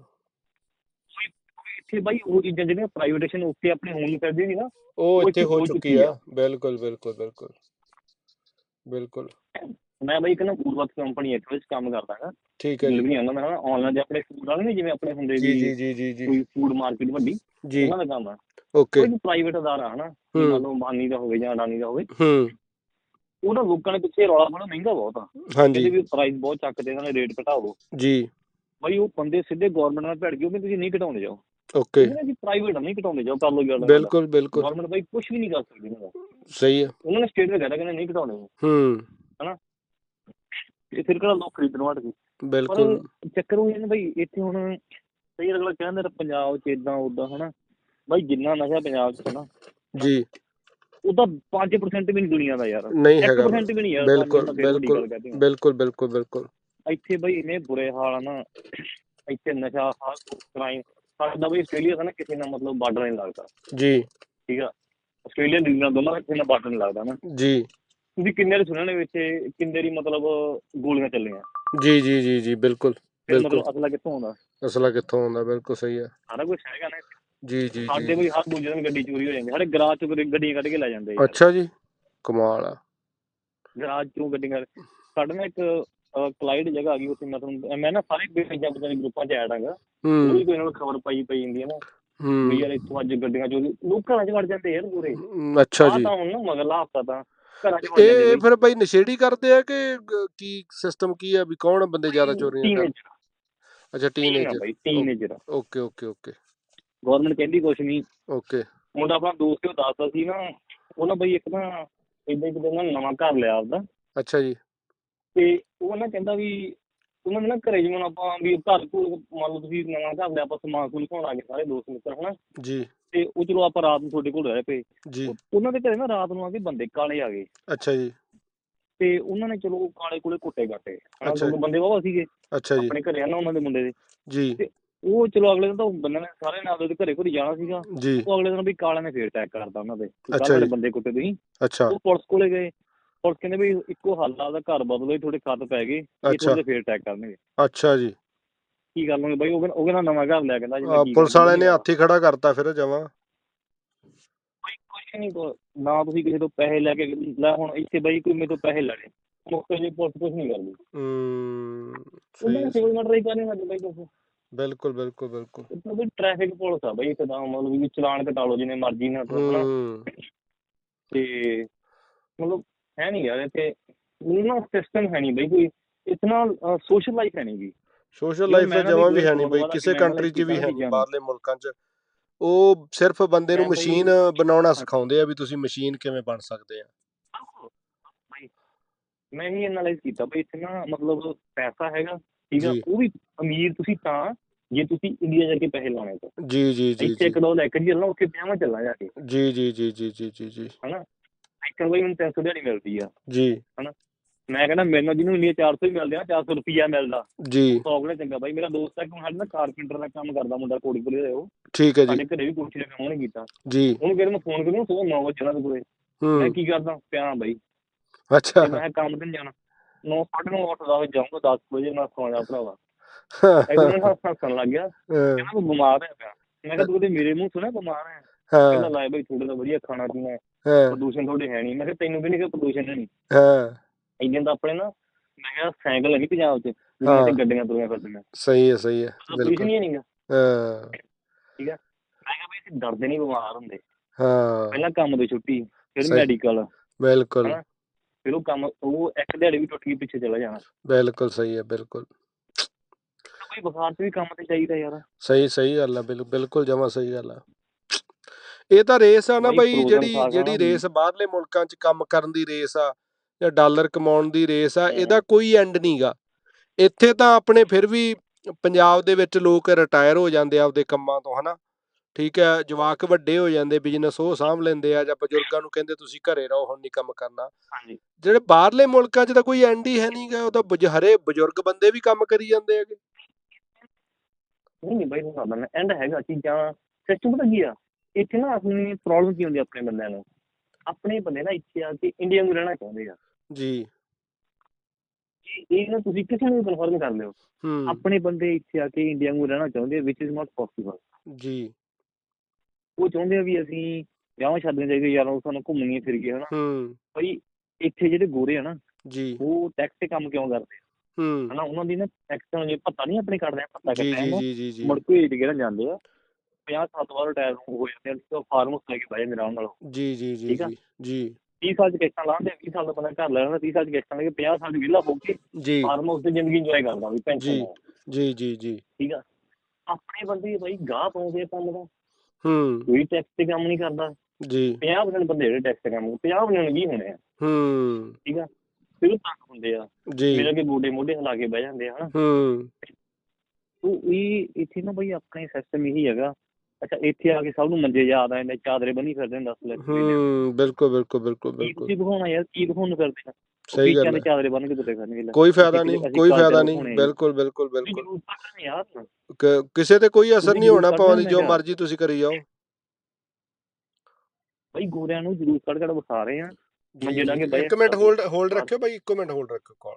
ਇੱਥੇ ਬਾਈ ਉਹ ਚੀਜ਼ਾਂ ਜਿਹੜੀਆਂ ਪ੍ਰਾਈਵੇਟੇਸ਼ਨ ਉੱਤੇ ਆਪਣੇ ਹੋਣ ਫਿਰਦੀ ਨਹੀਂ ਨਾ ਉਹ ਉਹ ਇੱਥੇ ਇੱਥੇ ਹੋ ਹੋ ਚੁੱਕੀ ਚੁੱਕੀ ਆ। ਬਿਲਕੁਲ ਬਿਲਕੁਲ ਬਿਲਕੁਲ। ਬਿਲਕੁਲ। ਮੈਂ ਬਾਈ ਇੱਕ ਨਾ ਫੂਡਵਰਕ ਕੰਪਨੀ ਇੱਥੇ ਵਿੱਚ ਕੰਮ ਕਰਦਾਗਾ ਠੀਕ ਹੈ ਜੀ। ਡਿਲੀਵਰੀ ਆਉਂਦਾ ਮੈਂ ਨਾ ਆਨਲਾਈਨ ਦੇ ਆਪਣੇ ਫੂਡ ਵਾਲੇ ਨੇ ਜਿਵੇਂ ਆਪਣੇ ਹੁੰਦੇ ਜੀ ਵੀ ਜੀ ਜੀ ਜੀ ਜੀ। ਕੋਈ ਫੂਡ ਮਾਰਕੀਟ ਵੱਡੀ ਜੀ। ਉਹਨਾਂ ਦਾ ਕੰਮ ਆ। ਓਕੇ ਕੋਈ ਪ੍ਰਾਈਵੇਟ ਅਦਾਰਾ ਹਨਾ। ਮੰਨ ਲਓ ਬਾਨੀ ਦਾ ਹੋਵੇ ਜਾਂ ਅਡਾਨੀ ਦਾ ਹੋਵੇ। ਹੂੰ। ਉਹਦਾ ਲੋਕਾਂ ਦੇ ਪਿੱਛੇ ਰੌਲਾ ਬੜਾ ਮਹਿੰਗਾ ਬਹੁਤ ਆ। ਹਾਂਜੀ। ਕਹਿੰਦੇ ਵੀ ਪ੍ਰਾਈਸ ਬਹੁਤ ਚੱਕਦੇ ਇਹਨਾਂ ਨੇ ਰੇਟ ਘਟਾਓ। ਜੀ। ਬਾਈ ਉਹ ਬੰਦੇ ਸਿੱਧੇ ਗਵਰਨਮੈਂਟ ਨਾਲ ਭਿੜ ਗਏ ਉਹ ਤੁਸੀਂ ਨਹੀਂ ਘਟਾਉਂਦੇ ਜਾਓ। ਓਕੇ ਜੀ ਪ੍ਰਾਈਵੇਟ ਨਹੀਂ ਘਟਾਉਂਦੇ ਜਾਓ ਕਰ ਲਓ ਗੱਲ। ਬਿਲਕੁਲ ਬਿਲਕੁਲ। ਗਵਰਨਮੈਂਟ ਬਾਈ ਕੁਝ ਵੀ ਨਹੀਂ ਕਰ ਸਕਦੀ ਦਾ। ਸਹੀ ਹੈ ਉਹਨਾਂ ਨੇ ਸਟੇਟ ਦਾ ਕਹਿਦਾ ਕਹਿੰਦੇ ਨਹੀਂ ਘਟਾਉਣੇ। ਹੂੰ। ਤੇ ਫਿਰ ਕਿਹੜਾ ਲੋਕ ਖਰੀਦਣ ਹਟ ਗਏ। ਬਿਲਕੁਲ। ਚੱਕਰ ਉਹ ਇਹ ਨਾ ਬਈ ਇੱਥੇ ਹੁਣ ਕਈ ਅਗਲਾ ਕਹਿੰਦਾ ਪੰਜਾਬ 'ਚ ਇਦਾਂ ਉਦਾਂ ਹਨਾ? ਬਾਈ ਜਿੰਨਾ ਨਸ਼ਾ ਪੰਜਾਬ 'ਚ ਹੈ ਨਾ। ਜੀ। ਉਹਦਾ 5% ਵੀ ਨਹੀਂ ਦੁਨੀਆ ਦਾ ਯਾਰ। ਨਹੀਂ ਹੈਗਾ। 1% ਵੀ ਨਹੀਂ ਯਾਰ। ਬਿਲਕੁਲ ਬਿਲਕੁਲ। ਬਿਲਕੁਲ ਬਿਲਕੁਲ ਬਿਲਕੁਲ। ਇੱਥੇ ਬਈ ਇੰਨੇ ਬੁਰੇ ਹਾਲ ਆ ਨਾ। ਇੱਥੇ ਨਸ਼ਾ ਹਾਲ ਕ੍ਰਾਈਮ ਸਾਡਾ ਬਈ ਆਸਟ੍ਰੇਲੀਆ ਦਾ ਨਾ ਕਿਸੇ ਨਾਲ ਮਤਲਬ ਬਾਰਡਰ ਨਹੀਂ ਲੱਗਦਾ ਜੀ। ਠੀਕ ਆ? ਆਸਟ੍ਰੇਲੀਆ ਨਿਊਜ਼ੀਲੈਂਡ ਦੋਨਾਂ ਦਾ ਬਾਰਡਰ ਨਹੀਂ ਲੱਗਦਾ ਨਾ। ਜੀ। ਤੁਸੀਂ ਕਿੰਨੇ ਦੇ ਸੁਣਿਆ ਨੇ ਵਿੱਚ ਕਿੰਨੇ ਦੀ ਮਤਲਬ ਗੋਲੀਆਂ ਚੱਲੀਆਂ? ਜੀ ਜੀ ਜੀ ਜੀ ਬਿਲਕੁਲ ਬਿਲਕੁਲ। ਅਸਲਾ ਕਿੱਥੋਂ ਆਉਂਦਾ? ਅਸਲਾ ਕਿੱਥੋਂ ਆਉਂਦਾ? ਬਿਲਕੁਲ ਸਹੀ ਹੈ ਸਾਰਾ ਕੁਝ ਹੈਗਾ ਨਾ ਜੀ ਜੀ ਸਾਡੇ ਬਈ ਹਰ ਦੂਜੇ ਦਿਨ ਗੱਡੀ ਚੋਰੀ ਹੋ ਜਾਂਦੀ ਸਾਡੇ ਗਰਾਜ ਚੋਂ ਗੱਡੀ- ਗੱਡੀਆਂ ਕੱਢ ਕੇ ਲੈ ਜਾਂਦੇ। ਅੱਛਾ ਜੀ ਕਮਾਲ ਆ। ਗਰਾਜ ਚੋਂ ਗੱਡੀਆਂ ਸਾਡੇ ਨਾਲ ਇੱਕ ਕਲਾਈਡ ਜਗ੍ਹਾ ਆ ਗਈ ਉੱਥੇ ਮੈਂ ਤੁਹਾਨੂੰ ਮੈਂ ਨਾ ਸਾਰੇ ਪੰਜਾਂ ਦੇ ਗਰੁੱਪਾਂ 'ਚ ਐਡ ਆਂਗਾ। ਹੂੰ। ਕੋਈ ਕੋਈ ਨਾਲ ਖਬਰ ਪਾਈ ਪਈ ਜਾਂਦੀ ਹੈ ਨਾ। ਵੀ ਹੂੰ ਯਾਰ ਇੱਥੋਂ ਅੱਜ ਗੱਡੀਆਂ ਚੋਰੀ ਲੋਕਾਂ 'ਚ ਵੜ ਜਾਂਦੇ ਯਾਰ ਪੂਰੇ। ਅੱਛਾ ਜੀ। ਤਾਂ ਹੁਣ ਨਾ ਮਗਰਲਾ ਹਫਤਾ ਤਾਂ। ਘਰਾਂ 'ਚ ਇਹ ਫਿਰ ਬਈ ਨਸ਼ੇੜੀ ਕਰਦੇ ਆ ਕਿ ਕੀ ਸਿਸਟਮ ਕੀ ਆ ਵੀ ਕੌਣ ਬੰਦੇ ਜ਼ਿਆਦਾ ਚੋਰੀਆਂ ਕਰਦੇ ਅੱਛਾ ਟੀਨੇਜਰ ਭਾਈ teenager okay okay okay. Government ਕਹਿੰਦੀ ਕੁਛ ਨਹੀਂ ਓਕੇ। ਮੁੰਡਾ ਆਪਣਾ ਦੋਸਤ ਉਹ ਦੱਸਦਾ ਸੀ ਨਾ ਉਹ ਨਾ ਬਈ ਇੱਕ ਨਾ ਇਦਾਂ ਇੱਕ ਦਿਨ ਨਾ ਨਵਾਂ ਘਰ ਲਿਆ ਆਪਦਾ। ਅੱਛਾ ਜੀ। ਤੇ ਉਹ ਨਾ ਕਹਿੰਦਾ ਵੀ ਉਹਨਾਂ ਨੇ ਨਾ ਘਰੇ ਜਿਵੇਂ ਆਪਾਂ ਵੀ ਘਰ ਕੋਲ ਮੰਨ ਲਓ ਤੁਸੀਂ ਨਵਾਂ ਘਰ ਲਿਆ ਆਪਾਂ ਸਮਾਨ ਸਮੂਨ ਲਿਖਾਉਣ ਆ ਗਏ ਸਾਰੇ ਦੋਸਤ ਮਿੱਤਰ ਹਨਾ? ਜੀ। ਤੇ ਉਹ ਚਲੋ ਆਪਾਂ ਰਾਤ ਨੂੰ ਤੁਹਾਡੇ ਕੋਲ ਰਹਿ ਪਏ। ਜੀ। ਉਹਨਾਂ ਦੇ ਘਰੇ ਨਾ ਰਾਤ ਨੂੰ ਆ ਕੇ ਬੰਦੇ ਕਾਲੇ ਆ ਗਏ। ਅੱਛਾ ਜੀ। ਤੇ ਉਹਨਾਂ ਨੇ ਚਲੋ ਕਾਲੇ ਕੋਲੇ ਕੁੱਟੇ ਹਨਾ ਅੱਛਾ ਦੋ ਬੰਦੇ ਵਾਵਾ ਸੀਗੇ ਅੱਛਾ ਜੀ। ਆਪਣੇ ਘਰੇ ਆ ਨਾ ਉਹਨਾਂ ਦੇ ਮੁੰਡੇ ਦੇ। ਜੀ। ਉਹ ਚਲੋ ਅਗਲੇ ਦਿਨ ਤਾਂ ਉਹ ਬੰਦੇ ਨੇ ਸਾਰੇ ਨਾਲ ਉਹਦੇ ਘਰੇ ਘਰੇ ਜਾਣਾ ਸੀਗਾ। ਉਹ ਅਗਲੇ ਦਿਨ ਵੀ ਕਾਲਿਆਂ ਨੇ ਫੇਰ ਅਟੈਕ ਕਰਤਾ ਉਹਨਾਂ ਦੇ। ਕਾਲੇ। ਬੰਦੇ ਕੁੱਟੇ ਤੁਸੀਂ। ਅੱਛਾ। ਉਹ ਪੁਲਿਸ ਕੋਲੇ ਗਏ। ਪੁਲਿਸ ਕਹਿੰਦੇ ਵੀ ਇੱਕੋ ਹੱਲ ਆ ਉਹਦਾ ਘਰ ਬਦਲੋ ਥੋੜੇ ਖੱਤ ਪੈ ਗਏ ਇਹ। ਥੋੜੇ ਫੇਰ ਅਟੈਕ ਕਰਨਗੇ। ਅੱਛਾ ਜੀ। ਕੀ ਗੱਲ ਹੋਣੀ ਬਾਈ? ਉਹ ਕਹਿੰਦਾ ਉਹ ਕਹਿੰਦਾ ਨਵਾਂ ਘਰ ਲਿਆ ਕਹਿੰਦਾ ਜੀ ਪੁਲਿਸ ਕਰਾਂ? ਵਾਲਿਆਂ ਨੇ ਹੱਥ ਹੀ ਖੜਾ ਕਰਤਾ ਫਿਰ ਜਮਾ। ਕੁਛ ਨਹੀਂ ਨਾ ਤੁਸੀਂ ਕਿਸੇ ਤੋਂ ਪੈਸੇ ਲੈ ਕੇ ਲੈ ਹੁਣ ਇੱਥੇ ਬਾਈ ਕੋਈ ਮੇਰੇ ਤੋਂ ਪੈਸੇ ਲੈਣੇ ਮੁਕਤ ਜੀ ਪੁਲਿਸ ਕੁਛ ਨਹੀਂ ਕਰਦੀ। ਹਮ ਉਹਨਾਂ ਨੇ ਸਿਵਲ ਮਰਡਰ ਹੀ। ਕਰਨੇ ਲੱਗ ਬਾਈ ਕੁਛ। ਬਿਲਕੁਲ ਬਿਲਕੁਲ ਬਿਲਕੁਲ। ਇੱਥੇ ਵੀ ਟ੍ਰੈਫਿਕ ਪੁਲਿਸ ਆ ਬਾਈ ਤਾਂ ਮਤਲਬ ਵੀ ਚਲਾਨ ਕਟਾ ਲਓ ਜਿੰਨੇ ਮਰਜ਼ੀ ਨਾ ਤੇ ਮਤਲਬ ਹੈ ਨਹੀਂ ਯਾਰ ਇੱਥੇ ਮੈਨੂੰ ਨਾ ਸਿਸਟਮ ਹੈ ਨਹੀਂ ਬਈ ਕੋਈ ਇਤਨਾ ਸੋਸ਼ਲ ਲਾਈਫ ਹੈ ਨਹੀਂ ਵੀ ਸੋਸ਼ਲ ਲਾਈਫ ਨਾ ਜਮਾ ਵੀ ਹੈ ਨਹੀਂ ਬਈ ਕਿਸੇ ਕੰਟਰੀ 'ਚ ਵੀ ਹੈ ਨਹੀਂ। ਬਾਹਰਲੇ ਮੁਲਕਾਂ 'ਚ। ਉਹ ਸਿਰਫ ਬੰਦੇ ਨੂੰ ਮਸ਼ੀਨ ਬਣਾਉਣਾ ਸਿਖਾਉਂਦੇ ਆ ਵੀ ਤੁਸੀਂ ਮਸ਼ੀਨ ਕਿਵੇਂ ਬਣ ਸਕਦੇ ਆ। ਮੈਂ ਹੀ ਐਨਾਲਾਈਜ਼ ਕੀਤਾ ਬਈ ਇੱਥੇ ਨਾ ਮਤਲਬ ਪੈਸਾ ਹੈਗਾ ਠੀਕ ਆ ਜੀ। ਉਹ ਵੀ ਅਮੀਰ ਤੁਸੀਂ ਤਾਂ ਜੇ ਤੁਸੀਂ ਇੰਡੀਆ ਜਾ ਕੇ ਪੈਸੇ ਲਾਉਣੇ ਤਾਂ। ਜੀ ਜੀ ਜੀ ਇੱਥੇ ਜੀ। ਇੱਕ ਦੋ ਲੈ ਕੇ ਜੀ ਨਾ ਉੱਥੇ ਵਿਆਹਾਂ ਚੱਲਣਾ ਜਾ ਕੇ। ਜੀ ਜੀ ਜੀ ਜੀ ਜੀ ਜੀ ਜੀ। ਹਨਾ? ਬਈ ਮੈਨੂੰ 300 ਦਿਹਾੜੀ ਮਿਲਦੀ ਆ। ਜੀ। ਮੈਂ ਕਹਿੰਦਾ ਮੈਨੂੰ ਜਿਹਨੂੰ ਇੰਡੀਆ 400 ਹੀ ਮਿਲਦੇ ਆ 400 ਰੁਪਿਆ ਮਿਲਦਾ। ਜੀ। ਸੌਗਲੇ ਚੰਗਾ। ਬਾਈ ਮੇਰਾ ਦੋਸਤ ਹੈ ਕਿ ਸਾਡੇ ਨਾ ਕਾਰਪੈਂਟਰ ਦਾ ਕੰਮ ਕਰਦਾ ਮੁੰਡਾ ਕੋੜੀਪੁਰੇ ਦਾ ਉਹ। ਠੀਕ ਹੈ ਜੀ। ਸਾਡੇ ਘਰੇ ਵੀ ਕੁਰਸੀ ਦਾ ਕੰਮ ਉਹਨੇ ਕੀਤਾ। ਜੀ। ਉਹਨੂੰ ਕਹਿੰਦਾ ਮੈਂ ਫੋਨ ਕਰੂ ਸਵੇਰ 9 ਵਜੇ ਜਾਣਾ ਕੋਲੇ ਮੈਂ ਕੀ ਕਰਦਾ? ਪਿਆ ਬਾਈ। ਅੱਛਾ। ਮੈਂ ਕੰਮ ਤੇ ਨੀ ਜਾਣਾ। 9 9:30 8 ਵਜੇ ਜਾਊਂਗਾ 10 ਵਜੇ ਮੈਂ ਸੌਂ ਜਾ ਭਰਾਵਾ। ਐਦਾਂ ਹੱਸ ਹੱਸਣ ਲੱਗ ਗਿਆ। ਕਹਿੰਦਾ ਤੂੰ ਬਿਮਾਰ ਹੈ ਪਿਆ। ਮੈਂ ਕਿਹਾ ਤੂੰ ਤੇ ਮੇਰੇ ਮੂੰਹ ਸੁਣਿਆ? ਬਿਮਾਰ ਹੈ ਕਹਿੰਦਾ ਹਾਂ ਲਾਏ ਬਈ ਥੋੜਾ ਤਾਂ ਵਧੀਆ ਖਾਣਾ ਪੀਣਾ ਹੈ, ਹਾਂ। ਪ੍ਰਦੂਸ਼ਣ ਤੁਹਾਡੇ ਹੈ ਨਹੀਂ। ਮੈਂ ਕਿਹਾ ਤੈਨੂੰ ਵੀ ਨਹੀਂ ਕਿ ਪ੍ਰਦੂਸ਼ਣ ਹੈ ਨਹੀਂ ਹਾਂ। ਇੰਡੀਅਨ ਤਾਂ ਆਪਣੇ ਨਾ ਮੈਂ ਕਿਹਾ ਸਾਈਕਲ ਹੈ ਨਹੀਂ ਪੰਜਾਬ 'ਚ ਹਾਂ। ਜਿਵੇਂ ਤੇ ਗੱਡੀਆਂ ਤੁਰੀਆਂ ਫਿਰਦੀਆਂ। ਸਹੀ ਹੈ ਸਹੀ ਹੈ। ਬਿਲਕੁਲ। ਹੀ ਨਹੀਂਗਾ ਹਾਂ। ਮੈਂ ਕਿਹਾ ਬਈ ਅਸੀਂ ਡਰਦੇ ਨਹੀਂ ਬਿਮਾਰ ਹੁੰਦੇ। ਹਾਂ। ਪਹਿਲਾਂ ਕੰਮ ਦੀ ਛੁੱਟੀ ਫਿਰ। ਮੈਡੀਕਲ ਬਿਲਕੁਲ। ਹਾਂ। ਫਿਰ ਉਹ ਕੰਮ ਉਹ ਇੱਕ ਦਿਹਾੜੀ ਵੀ ਟੁੱਟ ਗਈ ਪਿੱਛੇ ਚਲਾ ਜਾਣਾ। ਬਿਲਕੁਲ ਸਹੀ ਹੈ ਬਿਲਕੁਲ। ਕੋਈ ਬੁਖਾਰ 'ਚ ਵੀ ਕੰਮ ਤੇ ਚਾਹੀਦਾ ਯਾਰ। ਸਹੀ ਸਹੀ ਗੱਲ ਆ ਬਿਲ- ਬਿਲਕੁਲ ਜਮਾ ਸਹੀ ਗੱਲ ਆ ਇਹ ਤਾਂ ਰੇਸ ਆ ਨਾ ਬਈ ਜਿਹੜੀ ਜਿਹੜੀ ਰੇਸ ਬਾਹਰਲੇ ਮੁਲਕਾਂ 'ਚ ਕੰਮ ਕਰਨ ਦੀ ਰੇਸ ਆ ਜਾਂ ਡਾਲਰ ਕਮਾਉਣ ਦੀ ਰੇਸ ਆ। ਇਹਦਾ ਕੋਈ ਐਂਡ ਨਹੀਂਗਾ ਇੱਥੇ ਤਾਂ ਆਪਣੇ ਫਿਰ ਵੀ ਪੰਜਾਬ ਦੇ ਵਿੱਚ ਲੋਕ ਰਿਟਾਇਰ ਹੋ ਜਾਂਦੇ ਆਪਦੇ ਕੰਮਾਂ ਤੋਂ ਹਨਾ? ਠੀਕ ਹੈ ਜਵਾਕ ਵੱਡੇ ਹੋ ਜਾਂਦੇ ਬਿਜ਼ਨਸ ਉਹ ਸਾਂਭ ਲੈਂਦੇ ਆ ਜਾਂ ਬਜ਼ੁਰਗਾਂ ਨੂੰ ਕਹਿੰਦੇ ਤੁਸੀਂ ਘਰੇ ਰਹੋ ਹੁਣ ਨਹੀਂ ਕੰਮ ਕਰਨਾ। ਹਾਂਜੀ। ਜਿਹੜੇ ਬਾਹਰਲੇ ਮੁਲਕਾਂ 'ਚ ਤਾਂ ਕੋਈ ਐਂਡ ਹੀ ਹੈ ਨਹੀਂਗਾ ਉਹ ਤਾਂ ਹਰੇ ਬਜ਼ੁਰਗ ਬੰਦੇ ਵੀ ਕੰਮ ਕਰੀ ਜਾਂਦੇ ਹੈਗੇ। ਨਹੀਂ ਨਹੀਂ ਬਾਈ ਦੱਸਦਾ ਐਂਡ ਹੈਗਾ ਚੀਜ਼ਾਂ। ਸਿਸਟਮ ਪਤਾ ਕੀ ਆ? ਇੱਥੇ ਨਾ ਆਪਣੀ ਪ੍ਰੋਬਲਮ ਕੀ ਹੁੰਦੀ ਆਪਣੇ ਬੰਦਿਆਂ ਨੂੰ? ਆਪਣੇ ਬੰਦੇ ਨਾ ਇੱਥੇ ਆ ਕੇ ਇੰਡੀਆ ਨੂੰ ਰਹਿਣਾ ਚਾਹੁੰਦੇ ਆ। ਜੀ। ਇਹ- ਨਾ ਤੁਸੀਂ ਕਿਸੇ ਨੂੰ ਕਨਫਰਮ ਕਰ ਲਿਓ ਆਪਣੇ ਬੰਦੇ ਇੱਥੇ ਆ ਕੇ ਇੰਡੀਆ ਨੂੰ ਰਹਿਣਾ ਚਾਹੁੰਦੇ ਆ ਵਿਚ ਇਜ਼ ਨਾਟ ਪੋਸੀਬਲ ਜੀ। ਉਹ ਚਾਹੁੰਦੇ ਆ ਵੀ ਅਸੀਂ ਵਿਆਹਾਂ ਸ਼ਾਦੀਆਂ ਜਾਈਏ ਯਾਰਾਂ ਨੂੰ ਸਾਨੂੰ ਘੁੰਮਣੀਆਂ ਫਿਰ ਗਏ ਹਨਾ ਭਾਈ ਇੱਥੇ ਜਿਹੜੇ ਗੋਰੇ ਆ ਨਾ ਜੀ। ਉਹ ਟੈਕਸ ਤੇ ਕੰਮ ਕਿਉਂ ਕਰਦੇ ਆ? ਹੂੰ। ਹਨਾ ਉਹਨਾਂ ਦੀ ਨਾ ਟੈਕਸ ਜੇ ਪਤਾ ਨਹੀਂ ਆਪਣੇ ਕੱਢਦੇ ਆ ਪਤਾ ਕਰਦੇ ਜੀ ਮੁੜ ਕੇ ਏਜ ਕੇ ਨਾ ਜਾਂਦੇ ਆ। 50 ਸੱਤ ਵਾਰ ਰਿਟਾਇਰ ਹੋ ਜਾਂਦੇ ਆ ਤੇ ਫਾਰਮ ਹਾਊਸ ਲੈ ਕੇ ਬਹਿ ਜਾਂਦੇ ਆਰਾਮ ਨਾਲ। ਜੀ ਜੀ ਜੀ? ਜੀ ਜੀ। 30 ਸਾਲ ਚ ਕਿਸ਼ਤਾਂ ਲਾਉਂਦੇ 20 ਸਾਲ ਦਾ ਬੰਦਾ ਘਰ ਲੈ ਲੈਂਦਾ 30 ਸਾਲ ਚ ਕਿਸ਼ਤਾਂ ਲੈ ਕੇ 50 ਸਾਲ ਚ ਵਿਹਲਾ ਹੋ ਕੇ ਜੀ। ਫਾਰਮ ਹਾਊਸ ਤੇ ਜ਼ਿੰਦਗੀ ਇੰਜੋਏ ਕਰਦਾ ਵੀ ਪੈਨਸ਼ਨ ਜੀ ਜੀ ਜੀ ਠੀਕ ਆ? ਆਪਣੇ ਬੰਦੇ ਬਾਈ ਗਾਹ ਪਾਉਂਦੇ ਆ ਕੰਮ ਦਾ ਹੂੰ। ਕੋਈ ਟੈਕਸ ਤੇ ਕੰਮ ਨਹੀਂ ਕਰਦਾ। ਜੀ। 50% ਬੰਦੇ ਜਿਹੜੇ ਟੈਕਸ ਤੇ ਕੰਮ 50% ਵੀ ਹੋਣੇ ਆ। ਹੂੰ। ਠੀਕ ਆ? ਫਿਰ ਉਹ ਤੰਗ ਹੁੰਦੇ ਆ। ਜੀ। ਮੇਰੇ ਅੱਗੇ ਗੋਡੇ ਮੋਢੇ ਹਿਲਾ ਕੇ ਬਹਿ ਜਾਂਦੇ ਆ ਹਨਾ? ਹੂੰ। ਉਹ ਇਹ ਇੱਥੇ ਨਾ ਬਈ ਆਪਣੇ ਸਿਸਟਮ ਇਹੀ ਹੈਗਾ। ਅੱਛਾ ਇੱਥੇ ਆ ਕੇ ਸਭ ਨੂੰ ਮੰਜੇ ਯਾਦ ਆ ਜਾਂਦੇ ਚਾਦਰੇ ਬੰਨੀ ਫਿਰਦੇ ਨੇ 10 ਲੱਖ ਹੂੰ ਬਿਲਕੁਲ ਬਿਲਕੁਲ ਬਿਲਕੁਲ ਕੀ ਬਿਲਕੁਲ। ਤੁਸੀਂ ਦਿਖਾਉਣਾ ਯਾਰ ਕੀ ਦਿਖਾਉਣ ਫਿਰਦੇ ਆ? ਸਹੀ ਗੱਲ ਹੈ। ਚਾਦਰੇ ਬੰਨ ਕੇ ਤੁਰੇ ਫਿਰਨਗੇ ਕੋਈ ਫਾਇਦਾ ਨਹੀਂ ਕੋਈ ਫਾਇਦਾ ਨਹੀਂ। ਬਿਲਕੁਲ ਬਿਲਕੁਲ ਬਿਲਕੁਲ। ਕ- ਕਿਸੇ ਤੇ ਕੋਈ ਅਸਰ ਨਹੀਂ ਹੋਣਾ ਕੱਢਣਾ ਜੋ। ਮਰਜ਼ੀ ਤੁਸੀਂ ਕਰੀ ਜਾਓ। ਬਈ ਗੋਰਿਆਂ ਨੂੰ ਕੱਢ ਕੱਢ ਵਿਖਾ ਰਹੇ ਆ। ਕਿ ਇੱਕ ਮਿੰਟ ਹੋਲਡ ਹੋਲਡ ਰੱਖਿਓ ਭਾਈ ਇੱਕ ਮਿੰਟ ਹੋਲਡ ਰੱਖਿਓ ਕਾਲ